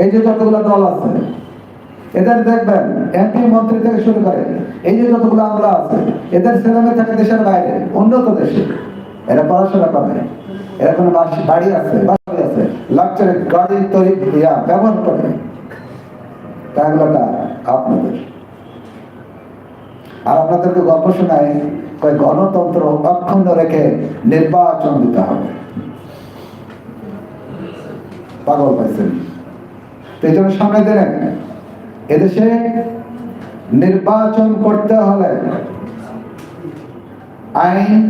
এই যে যতগুলো দল আছে, এদের দেখবেন এমপি মন্ত্রী থেকে শুরু করে, এই যে যতগুলো আমলা আছে, এদের ছেলেমেয়ে থাকে দেশের বাইরে, উন্নত দেশে। এরা পড়াশোনা করে। এরা কোনো বাড়ি আছে বাড়ি আছে লাকচারে গাড়ি তৈরি, ইয়া, ব্যবহার করে। আপনাদের। আর আপনাদেরকে গল্প শোনায় কয় গণতন্ত্র অক্ষুণ্ণ রেখে নির্বাচন দিতে হবে। পাগল পাইছেন। তো এই জন্য সামনে দিলেন এদেশে নির্বাচন করতে হলে আইন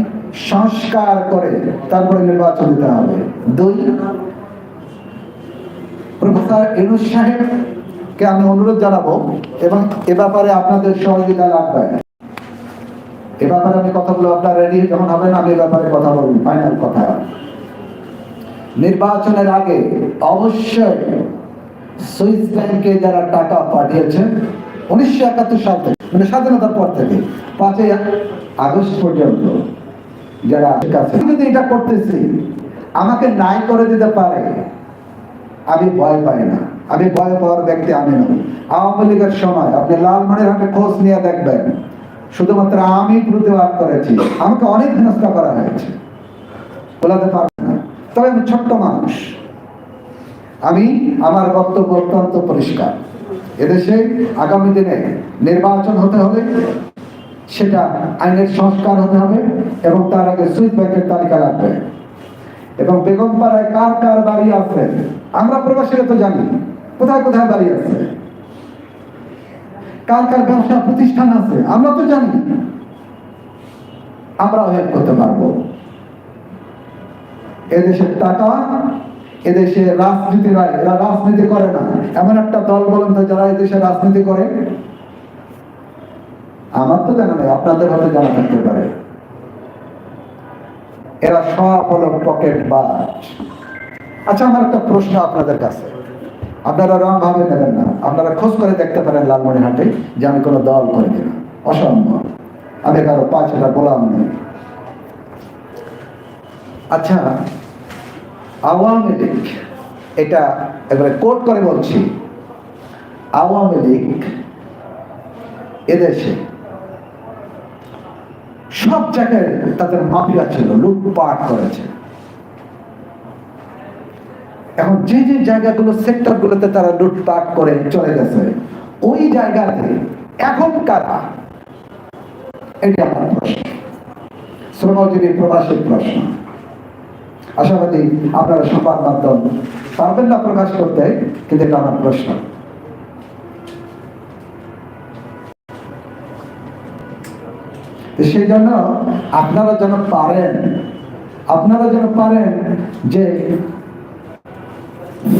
সংস্কার করে তারপরে নির্বাচন দিতে হবে। দুই, প্রফেসর ইনুস সাহেবকে আমি অনুরোধ জানাব এবং এ ব্যাপারে আপনাদের সহযোগিতা লাগবে এ ব্যাপারে আমি কথাগুলো আপনার রেডি যখন হবেন আমি এ ব্যাপারে কথা বলব। ফাইনাল কথা। নির্বাচনের আগে অবশ্যই সুইস ব্যাংকে যারা টাকা পাঠিয়েছেন উনিশশো একাত্তর সাল থেকে মানে স্বাধীনতার পর থেকে, পাঁচই আগস্ট পর্যন্ত যারা কাছে যদি এটা করতেছি, আমাকে নাই করে দিতে পারে, আমি ভয় পাই না। আমি ভয় পাওয়ার ব্যক্তি আমি নই। আওয়ামী লীগের সময় আপনি লালমনির হাটে খোঁজ নিয়ে দেখবেন, শুধুমাত্র আমি প্রতিবাদ করেছি, আমাকে অনেক হেনস্থা করা হয়েছে। বলাতে পারবে না। তবে আমি ছোট্ট মানুষ। আমি আমার বক্তব্য অত্যন্ত পরিষ্কার। এদেশে আগামী দিনে নির্বাচন হতে হবে সেটা আইনের সংস্কার হতে হবে এবং তার আগে সুইচ ব্যাংকের তালিকা লাগবে। এবং বেগমপাড়ায় কার কার বাড়ি আছে? আমরা প্রবাসীরা তো জানি, কোথায় কোথায় বাড়ি আছে? কার কার ব্যবসা প্রতিষ্ঠান আছে? আমরা তো জানি। আমরাও হেল্প করতে পারব। এদেশের টাকা এদেশে রাজনীতি নয় এরা রাজনীতি করে না। এমন একটা দল বলেন তো যারা এদেশে রাজনীতি করে? আমার তো জানা নেই, আপনাদের হয়তো জানা থাকতে পারে। এরা সব হলো পকেট বাজ। আচ্ছা আমার একটা প্রশ্ন আপনাদের কাছে। আপনারা রং ভাবে নেবেন না। আপনারা খোঁজ করে দেখতে পারেন লালমনিহাটে যে আমি কোনো দল করি কিনা। অসম্ভব। আমি কারও পাঁচ হাজার গোলাম নেই। আচ্ছা আওয়ামী লীগ, এটা এবারে কোট করে বলছি, আওয়ামী লীগ এদেশে সব জায়গায় তাদের মাফিয়া ছিল, লুটপাট করেছে। এখন যে যে জায়গাগুলো, সেক্টরগুলোতে তারা লুটপাট করে চলে গেছে, ওই জায়গাতে এখন কারা? এটা আমার প্রশ্ন। শ্রমজীবী প্রবাসীর প্রশ্ন। আশাবাদী আপনারা সংবাদ মাধ্যম পারবেন না প্রকাশ করতে, কিন্তু এটা আমার প্রশ্ন। সেই জন্য আপনারা যেন পারেন, আপনারা যেন পারেন যে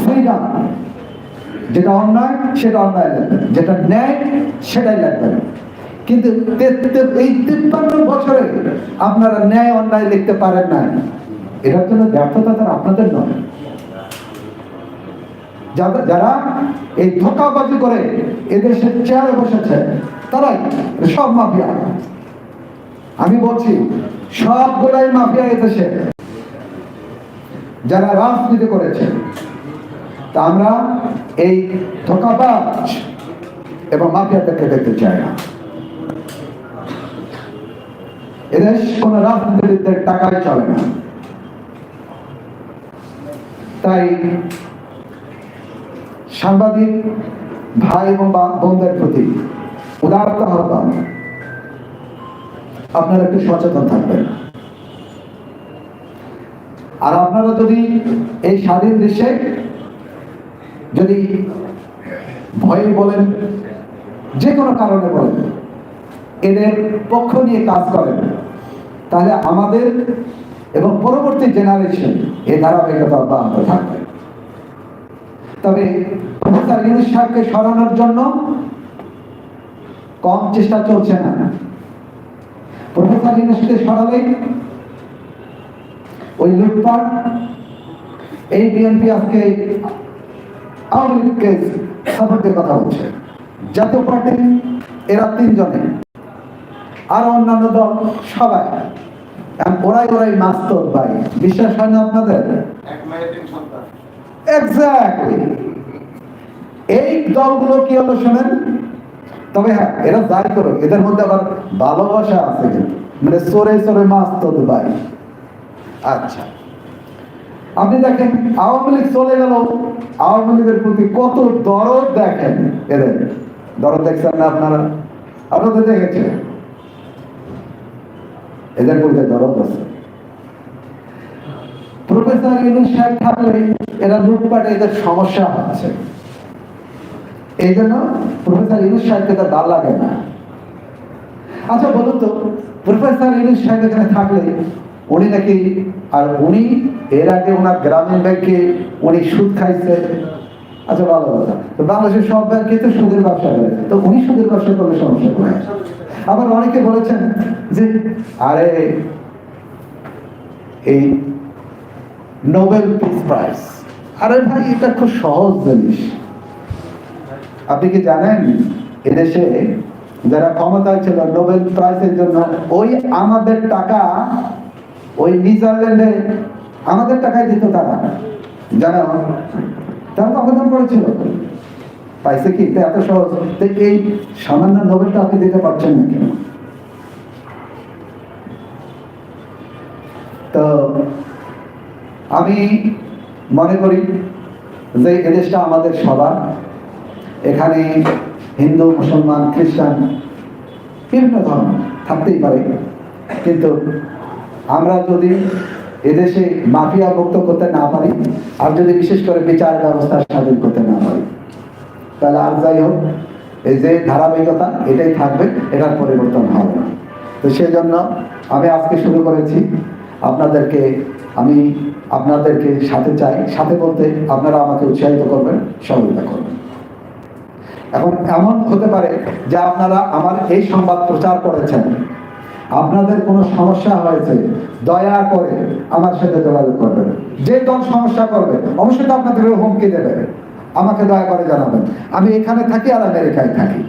ফ্রিডম যেটা অন্যায়, সেটা অন্যায় লাগবে, যেটা ন্যায়, সেটাই লাগবে কিন্তু এই তিপ্পান্ন বছরে আপনারা ন্যায় অন্যায় লিখতে পারেন না এটার জন্য ব্যর্থতা তার আপনাদের নয়। যারা যারা এই ধোকাবাজি করে চেয়ারে বসেছে সব মাফিয়া। আমি বলছি, সবগুলাই মাফিয়া এদেশে যারা রাজনীতি করেছে, তা আমরা এই ধোকাবাজ এবং মাফিয়াদেরকে দেখতে চাই না। এদেশ কোন রাজনীতিবিদদের টাকায় চলে না। তাই সাংবাদিক ভাই এবং বোনদের প্রতি উদারতা আহ্বান। আপনারা একটু সচেতন থাকবেন। আর আপনারা যদি এই স্বাধীন দেশে যদি ভয়ে বলেন, যে কোনো কারণে বলেন, এদের পক্ষ নিয়ে কাজ করেন, তাহলে আমাদের এবং পরবর্তী জেনারেশন এই ধারাবাহিকতা অব্যাহত থাকবে। তবে প্রফেসর সরানোর জন্য কম চেষ্টা চলছে না। প্রফেসর সরালে ওই লুটপাট, এই বিএনপি আজকে আওয়ামী লীগকে সাপোর্টের কথা জাতীয় পার্টি, এরা তিনজনে, আর অন্যান্য দল সবাই। ওরাই ওরাই মাস্তর ভাই বিশ্বাস হয় না আপনাদের? এক্স্যাক্টলি এই দলগুলো কি হলো শোনেন? তবে হ্যাঁ এরা যাই করুক এদের মধ্যে আবার ভালোবাসা আছে কিন্তু। মানে সরে সরে মাছ তো ভাই। আচ্ছা। আপনি দেখেন আওয়ামী লীগ চলে গেল। আওয়ামী লীগের প্রতি কত দরদ দেখেন এদের। দরদ দেখছেন না আপনারা? আপনারা তো দেখেছেন। দরদ আছে। প্রফেসর ইউনুস সাহেব থাকলে এরা লুটপাটে এদের সমস্যা হচ্ছে। এই জন্য প্রফেসর তার লাগে না। আচ্ছা বলুন তো, প্রফেসর এখানে থাকলে উনি নাকি, আর উনি এর আগে ওনার গ্রামীণ ব্যাংকে উনি সুদ খাইছে? আচ্ছা ভালো কথা। তো বাংলাদেশের সব ব্যাংকে তো সুদের ব্যবসা করে। তো উনি সুদের ব্যবসা করলে সমস্যা করে আবার অনেকে বলেছেন যে, আরে, এই নোবেল পিস প্রাইজ আরে ভাই, এটা খুব সহজ জিনিস। আপনি কি জানেন, এদেশে যারা ক্ষমতায় ছিল নোবেল প্রাইজের জন্য, ওই আমাদের টাকা, ওই নিউজিল্যান্ডে আমাদের টাকায় দিত তারা। জানো? তারা তো আবেদন করেছিল। পাইছে কি? এত সহজ। এই সামান্য নোবেলটা আপনি দিতে পারছেন না কেন তো আমি মনে করি যে এদেশটা আমাদের সবার। এখানে হিন্দু, মুসলমান, খ্রিস্টান বিভিন্ন ধর্ম থাকতেই পারে। কিন্তু আমরা যদি এদেশে মাফিয়া মুক্ত করতে না পারি, আর যদি বিশেষ করে বিচার ব্যবস্থা স্বাধীন করতে না পারি তাহলে আর যাই হোক, এই যে ধারাবাহিকতা, এটাই থাকবে, এটার পরিবর্তন হবে। তো সেই জন্য আমি আজকে শুরু করেছি। আপনাদেরকে আমি আপনাদেরকে সাথে চাই, সাথে বলতে আপনারা আমাকে উৎসাহিত করবেন, সহযোগিতা করবেন। এখন এমন হতে পারে যে আপনারা আমার এই সংবাদ প্রচার করেছেন। আপনাদের কোনো সমস্যা হয়েছে, দয়া করে আমার সাথে যোগাযোগ করবেন। যে দল সমস্যা করবে, অবশ্যই তো আপনাদের হুমকি দেবে। আমাকে দয়া করে জানাবেন। আমি এখানে থাকি আর আমেরিকায় থাকি।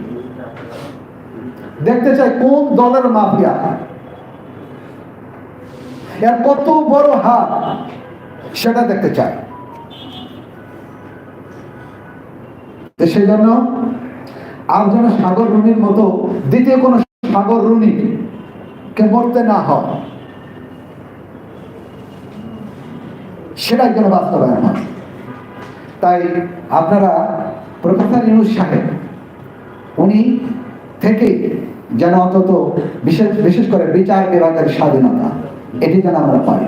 দেখতে চাই কোন দলের মাফিয়া। এর কত বড় হাত, সেটা দেখতে চাই। সেই জন্য আর যেন সাগর রুনির মতো দ্বিতীয় কোন সাগর রুনি কে মরতে না হয়, সেটাই যেন বাস্তবায়ন হয়। তাই আপনারা প্রফেসর ইউনুস সাহেব, উনি থেকে যেন অন্তত বিশেষ বিশেষ করে বিচার বিভাগের স্বাধীনতা, এটি যেন আমরা পাই।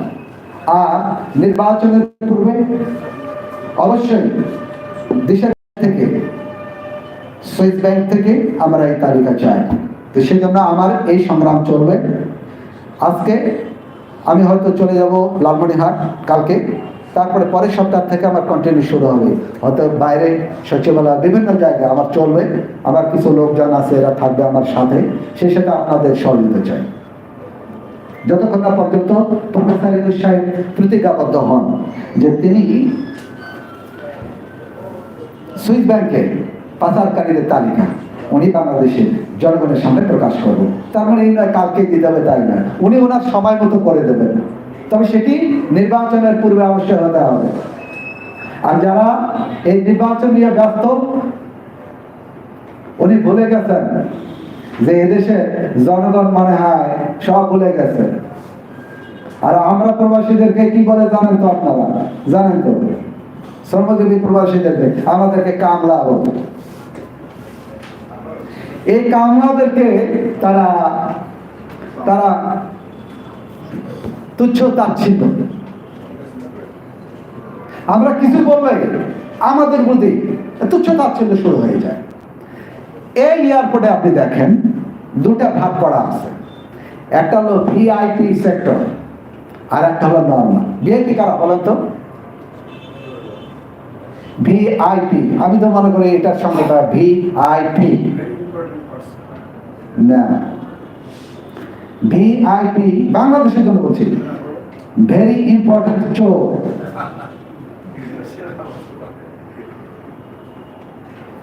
আর নির্বাচনের পূর্বে অবশ্যই দেশের থেকে, সুইস ব্যাংক থেকে আমরা এই তালিকা চাই। তো সেই জন্য আমার এই সংগ্রাম চলবে। আজকে আমি হয়তো চলে যাব লালমনিহাট কালকে। তারপরে পরের সপ্তাহ থেকে আমার কন্টিনিউ শুরু হবে। হয়তো বাইরে, সচিবালয়, বিভিন্ন জায়গায় আমার চলবে। আমার কিছু লোকজন আছে, এরা থাকবে আমার সাথে। সেই সাথে আপনাদের সহযোগিতা চাই। যতক্ষণ না পর্যন্ত প্রফেসর ইউনুস সাহেব প্রতিজ্ঞাবদ্ধ হন যে তিনি সুইস ব্যাংকের পাচারকারীদের তালিকা, উনি বাংলাদেশের জনগণের সামনে প্রকাশ করবেন। তার মানে কালকে দিতে হবে, তাই না উনি ওনার সময় মতো করে দেবেন। তবে সেটি নির্বাচনের পূর্বে অবশ্যই হতে হবে। আর যারা এই নির্বাচন নিয়ে ব্যস্ত, উনি ভুলে গেছেন যে এদেশে জনগণ মনে হয়, সব ভুলে গেছে। আর আমরা প্রবাসীদেরকে কি বলে জানেন তো আপনারা? জানেন তো? শ্রমজীবী প্রবাসীদেরকে, আমাদেরকে কামলা বলে। এই কামলাদেরকে তারা তারা তুচ্ছ তাচ্ছিল্য আমরা কিছু বললে আমাদের প্রতি তুচ্ছ তাচ্ছিল্য শুরু হয়ে যায়। এই এয়ারপোর্টে আপনি দেখেন, দুটা ভাগ করা আছে। একটা হলো ভিআইপি সেক্টর আর একটা হলো নর্মাল ভিআইপি কারা বলেন তো? ভিআইপি আমি তো মনে করি এটার সঙ্গে ভিআইপি না। ভিআইপি বাংলাদেশের জন্য বলছি। ভেরি ইম্পর্টেন্ট চোর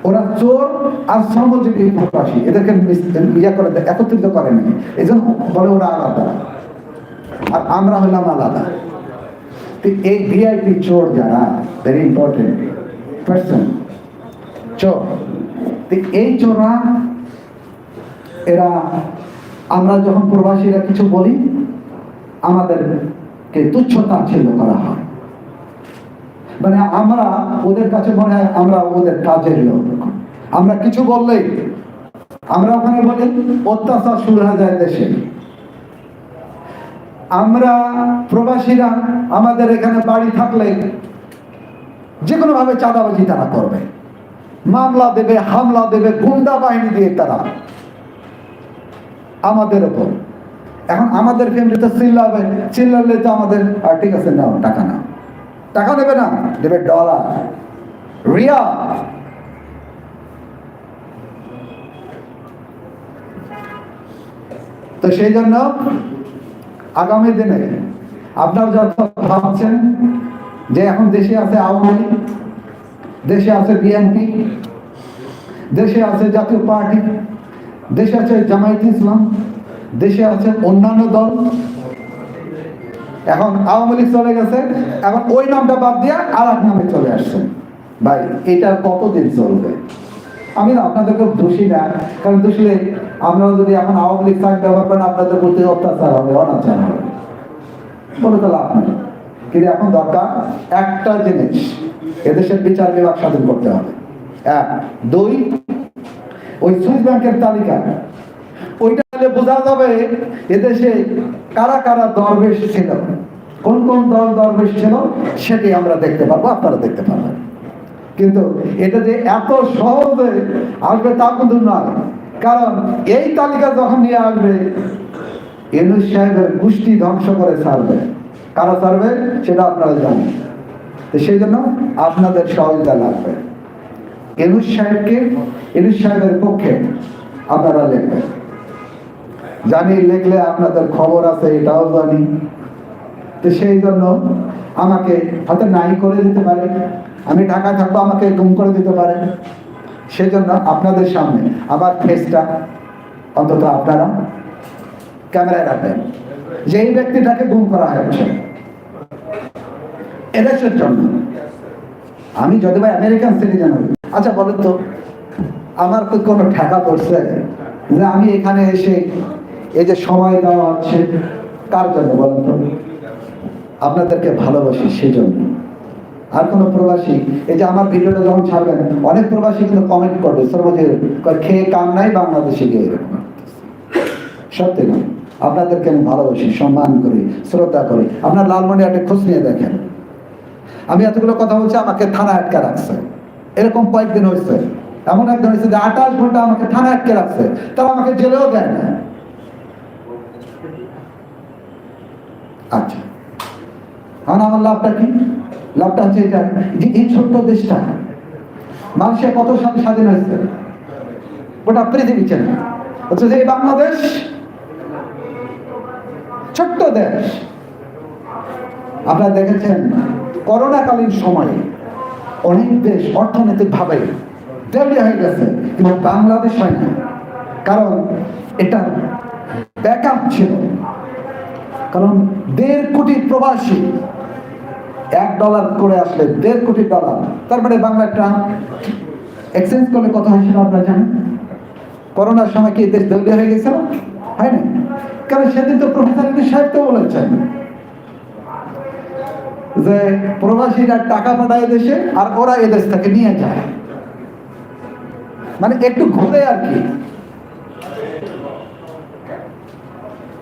ওরা চোর আর শ্রমজীবী প্রবাসী, এদেরকে ইয়া করে একত্রিত করে না এই জন্য বলে ওরা আলাদা। আর আমরা হলাম আলাদা। এই ভিআইপি চোর যারা ভেরি ইম্পর্টেন্ট পার্সন চোর। এই চোররা, এরা আমরা যখন প্রবাসীরা কিছু বলি, আমাদেরকে তুচ্ছ তাচ্ছিল্য করা হয়। মানে আমরা ওদের কাছে মনে হয় আমরা ওদের কাজের লোক। আমরা কিছু বললেই, আমরা ওখানে বলি, অত্যাচার শুরু হয়ে যায় দেশে। আমরা প্রবাসীরা আমাদের এখানে বাড়ি থাকলে যে কোনো ভাবে চাঁদাবাজি তারা করবে। মামলা দেবে, হামলা দেবে, গুন্ডা বাহিনী দিয়ে তারা আমাদের ওপর এখন আমাদের ফ্যামিলিতে চিল্লাবে, চিল্লালে তো আমাদের, আর ঠিক আছে নাও টাকা নাও টাকা দেবে না, দেবে ডলার রিয়া! তো সেই জন্য আগামী দিনে আপনার যত ভাবছেন যে এখন দেশে আছে আওয়ামী দেশে আছে বিএনপি, দেশে আছে জাতীয় পার্টি দেশে আছে জামায়াত ইসলাম, দেশে আছে অন্যান্য দল। এখন আওয়ামী লীগ চলে গেছে, এখন ওই নামটা বাদ দিয়ে আর এক নামে চলে আসছে। ভাই, এটা কতদিন চলবে? আমি না আপনাদেরকে দোষী না, কারণ দোষলে আপনারা যদি এখন আওয়ামী লীগ সাইড ব্যবহার করেন, আপনাদের প্রতি অত্যাচার হবে, অনাচার হবে। বলে তো লাভ নেই। কিন্তু এখন দরকার একটা জিনিস, এদেশের বিচার বিভাগ স্বাধীন করতে হবে। এক, দুই ওই সুইস ব্যাংকের তালিকা। ওইটা বোঝা যাবে এদেশে কারা কারা দরবেশ ছিল। কোন কোন দল দরবেশ ছিল সেটি আমরা দেখতে পারব, আপনারা দেখতে পারবেন। কিন্তু এটা যে এত সহজে আসবে তা কিন্তু নয়। কারণ এই তালিকা যখন নিয়ে আসবে এনুস সাহেবের গোষ্ঠী ধ্বংস করে ছাড়বে। কারা ছাড়বে সেটা আপনারা জানেন। সেই জন্য আপনাদের সহযোগিতা লাগবে। এনুস সাহেবকে এনুস সাহেবের পক্ষে আপনারা লিখবেন। জানি লিখলে আপনাদের খবর আছে, এটাও জানি। তো সেই জন্য আমাকে হয়তো নাই করে দিতে পারে, আমি ঢাকায় থাকব, আমাকে গুম করে দিতে পারে। সেই জন্য আপনাদের সামনে আমার ফেসটা অন্তত আপনারা ক্যামেরায় রাখবেন। যে এই ব্যক্তিটাকে গুম করা হয়েছে, এদেশের জন্য। আমি যদি আমেরিকান সিটিজেন হই আচ্ছা বলেন তো, আমার কি কোনো ঠেকা পড়ছে যে আমি এখানে এসে এই যে সময় দেওয়া হচ্ছে, কার জন্য বলেন তো? আপনাদেরকে ভালোবাসি সেই জন্য আর কোনো প্রবাসী, এই যে আমার ভিডিওটা যখন ছাড়বেন, অনেক প্রবাসী কিন্তু কমেন্ট করবে সর্বজে খেয়ে কাম নাই বাংলাদেশে গিয়ে সত্যি না। আপনাদেরকে আমি ভালোবাসি, সম্মান করি, শ্রদ্ধা করি। আপনার লালমনি একটা খোঁজ নিয়ে দেখেন। আমি এতগুলো কথা বলছি, আমাকে থানা আটকে রাখছে। এরকম কয়েকদিন হয়েছে। এমন একদিন হয়েছে যে আঠাশ ঘণ্টা আমাকে থানা আটকে রাখছে। তারা আমাকে জেলেও দেয় না। আচ্ছা। এখন আমার লাভটা কি? লাভটা হচ্ছে এটা যে এই ছোট্ট দেশটা মানুষের কত সালে স্বাধীন হয়েছে? গোটা পৃথিবী চেনে। হচ্ছে যে বাংলাদেশ ছোট্ট দেশ। আপনারা দেখেছেন, করোনাকালীন সময়ে অনেক দেশ অর্থনৈতিক ভাবে হয়ে গেছে, কিন্তু বাংলাদেশ হয় না। কারণ এটা ব্যাকআপ ছিল। কারণ দেড় কোটি প্রবাসী, এক ডলার করে আসলে দেড় কোটি ডলার তার মানে বাংলা ট্রাম এক্সচেঞ্জ করলে কত হয়েছিল আপনারা জানেন? করোনার সময় কি দেশ দেউলিয়া হয়ে গেছিল? হয় না কারণ সেদিন তো প্রফেসর সাহেব তো বলেছেন যে প্রবাসীরা টাকা পাঠায় দেশে আর ওরা এদেশ থেকে নিয়ে যায়। মানে একটু ঘুরে আর কি।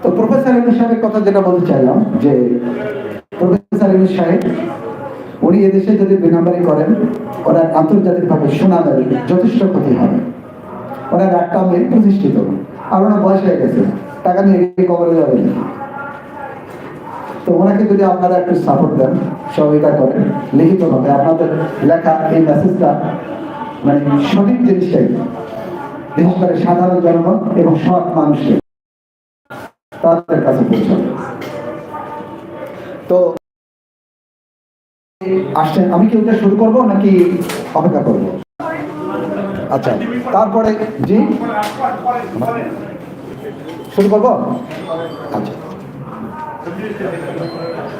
তো প্রফেসর ইউনুস সাহেবের কথা যেটা বলতে চাইলাম, যে প্রফেসর ইউনুস সাহেব, উনি এদেশে যদি বিনামারি করেন, ওনার আন্তর্জাতিকভাবে সুনামের যথেষ্ট ক্ষতি হবে। ওনার একটা মেয়ে প্রতিষ্ঠিত। আর ওনার বয়স হয়ে গেছে। টাকা নিয়ে কবরে যাবে? না। তো ওনাকে যদি আপনারা একটু সাপোর্ট দেন সহযোগিতা করেন আপনাদের লেখা এই মেসেজটা মানে সঠিক জিনিসটাই। বিশেষ করে সাধারণ জনগণ এবং সৎ মানুষের তাদের কাছে তো আসছেন, আমি কি ওটা শুরু করব নাকি অপেক্ষা করব? আচ্ছা তারপরে জি? শুরু করব? আচ্ছা। Gracias.